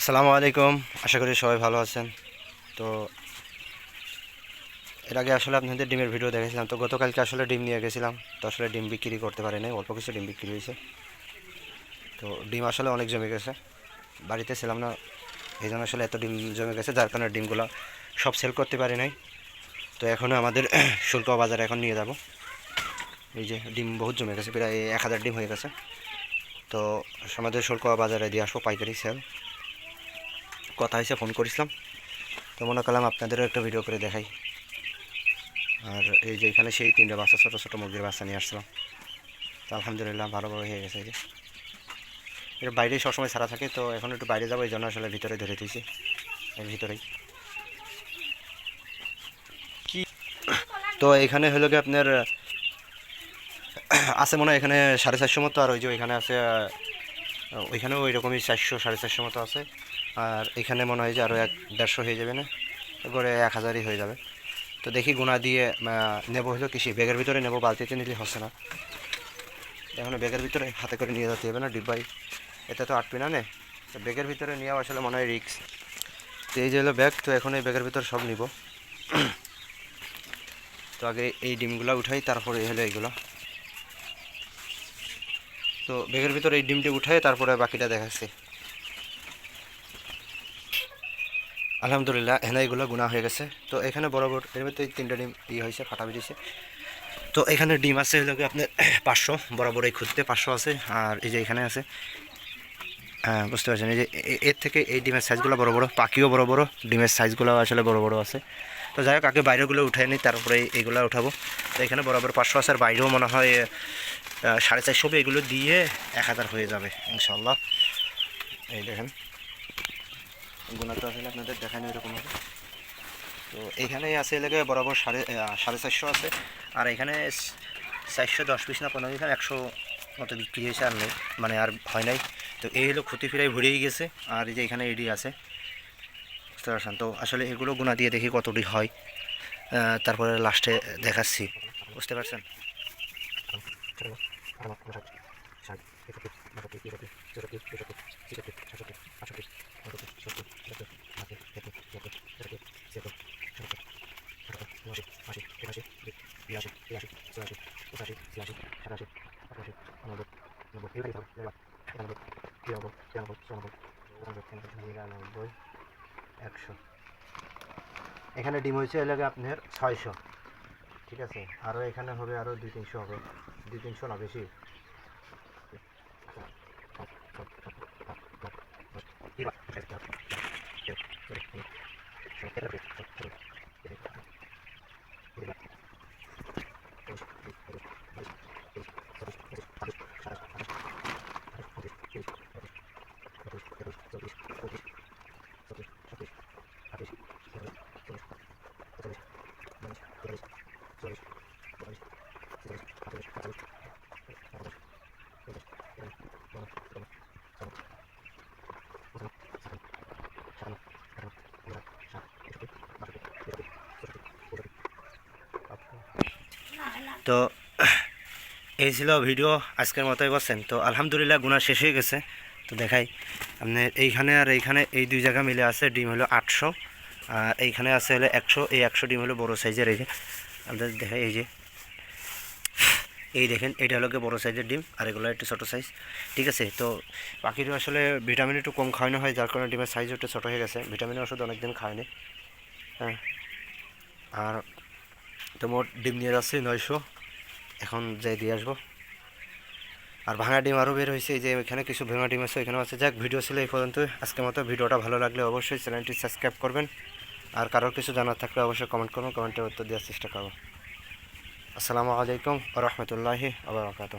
আসসালামু আলাইকুম। আশা করি সবাই ভালো আছেন। তো এর আগে আসলে আপনাদের ডিমের ভিডিও দেখেছিলাম। তো গতকালকে আসলে ডিম নিয়ে গেছিলাম। তো আসলে ডিম বিক্রি করতে পারি নাই অল্প কিছু ডিম বিক্রি হয়েছে। তো ডিম আসলে অনেক জমে গেছে। বাড়িতে ছিলাম না। এই জন্য আসলে এত ডিম জমে গেছে, যার কারণে ডিমগুলো সব সেল করতে পারি নাই। তো এখনও আমাদের শুল্ক বাজারে এখন নিয়ে যাব। এই যে ডিম বহুত জমে গেছে, প্রায় এক হাজার ডিম হয়ে গেছে। তো আমাদের শুল্ক বাজারে দিয়ে আসব পাইকারি সেল কথা হয়েছে, ফোন করেছিলাম। তো মনে করলাম আপনাদেরও একটা ভিডিও করে দেখাই। আর এই যে এখানে সেই তিনটে বাচ্চা, ছোটো ছোটো মুরগির বাচ্চা নিয়ে আসছিলাম। তো আলহামদুলিল্লাহ ভালো বড় হয়ে গেছে এই যে। এটা বাইরেই সবসময় ছাড়া থাকে, তো এখন একটু বাইরে যাব, এই জন্য আসলে ভিতরে ধরে দিয়েছি। এর ভিতরেই। কি? তো এখানে হলো কি আপনার, আছে মনে হয় এখানে সাড়ে চারশো মতো, আর ওই যে ওইখানে আছে ওইখানেও ওই রকমই চারশো, সাড়ে চারশো মতো আছে। আর এখানে মনে হয় যে আরও এক দেড়শো হয়ে যাবে না? করে এক হাজারই হয়ে যাবে। তো দেখি গুণা দিয়ে নেব হলো কৃষি ব্যাগের ভিতরে নেব, বালতিতে নিলে হচ্ছে না। এখন ব্যাগের ভিতরে হাতে করে নিয়ে যেতে হবে না ডিব্বাই এতে তো আটবি না নে? ব্যাগের ভিতরে নেওয়া আসলে মনে হয় রিক্স তো এই যে হলো ব্যাগ, তো এখন এই ব্যাগের ভিতরে সব নিব। তো আগে এই ডিমগুলো উঠাই, তারপরে হলো এইগুলো। তো ব্যাগের ভিতরে এই ডিমটি উঠাই, তারপরে বাকিটা দেখাচ্ছি। আলহামদুলিল্লাহ, এখানে এগুলো গুণা হয়ে গেছে। তো এখানে বরাবর এর এই তিনটা ডিম ইয়ে হয়েছে, ফাটা বেরিয়েছে তো এখানে ডিম আছে হলো আপনার পাঁচশো বরাবর এই খুঁজতে পাঁচশো আছে, আর এই যে এখানে আছে হ্যাঁ বুঝতে পারছেন? এই যে এর থেকে এই ডিমের সাইজগুলো বড় বড়, পাখিও বড় বড়, ডিমের সাইজগুলো আসলে বড় বড় আছে। তো যাই হোক, আগে বাইরেগুলো উঠাই নিই, তারপরে এইগুলো উঠাবো। তো এখানে বরাবর পাঁচশো আছে, আর বাইরেও মনে হয় সাড়ে চারশো এগুলো দিয়ে এক হাজার হয়ে যাবে ইনশাল্লাহ এই দেখেন। তো আসলে আপনাদের দেখানো এরকম হবে তো এখানেই আছে এলাকা বরাবর সাড়ে সাড়ে চারশো আছে আর এখানে চারশো দশ পিস না পনেরো এখানে একশো মতো বিক্রি হয়েছে আর নেই মানে আর হয় নাই তো এই হলো ক্ষতি ফিরাই ভরেই গেছে আর এই যে এখানে এডি আছে বুঝতে পারছেন তো আসলে এগুলো গুণা দিয়ে দেখি কতটি হয় তারপরে লাস্টে দেখাচ্ছি বুঝতে পারছেন একশো এখানে ডিম হয়েছে এলাকা আপনার ছয়শো ঠিক আছে আরও এখানে হবে আরও দুই তিনশো হবে দুই তিনশো না বেশি তো, এই ছিল ভিডিও আজকের মতোই বলছেন তো, আলহামদুলিল্লাহ গুণা শেষ হয়ে গেছে। তো দেখাই, আপনি এইখানে আর এইখানে এই দুই জায়গা মিলে আছে ডিম হলো আটশো, আর এইখানে আছে হলো একশো, এই একশো ডিম হলো বড়ো সাইজের এই যে। আপনাদের দেখাই এই যে, এই দেখেন, এটা হলো বড়ো সাইজের ডিম, আর এগুলো একটু ছোটো সাইজ। ঠিক আছে, তো পাখিরও আসলে ভিটামিন একটু কম খাওয়ানো হয়, যার কারণে ডিমের সাইজ একটু ছোটো হয়ে গেছে। ভিটামিনের ওষুধ অনেকদিন খায়নি। হ্যাঁ আর তো মোট ডিম নিয়ে যাচ্ছি, নয়শো। এখন যাই দিয়ে আসব। আর ভাঙা ডিম আরও বের হয়েছে, এই যে এখানে কিছু ভাঙা ডিম আছে, এখানেও আছে। যাক, ভিডিও ছিল এই পর্যন্ত আজকের মতো ভিডিওটা ভালো লাগলে অবশ্যই চ্যানেলটি সাবস্ক্রাইব করবেন। আর কারোর কিছু জানার থাকলে অবশ্যই কমেন্ট করবেন কমেন্টের উত্তর দেওয়ার চেষ্টা করব। আসসালামু আলাইকুম রহমতুল্লাহি আবরকাত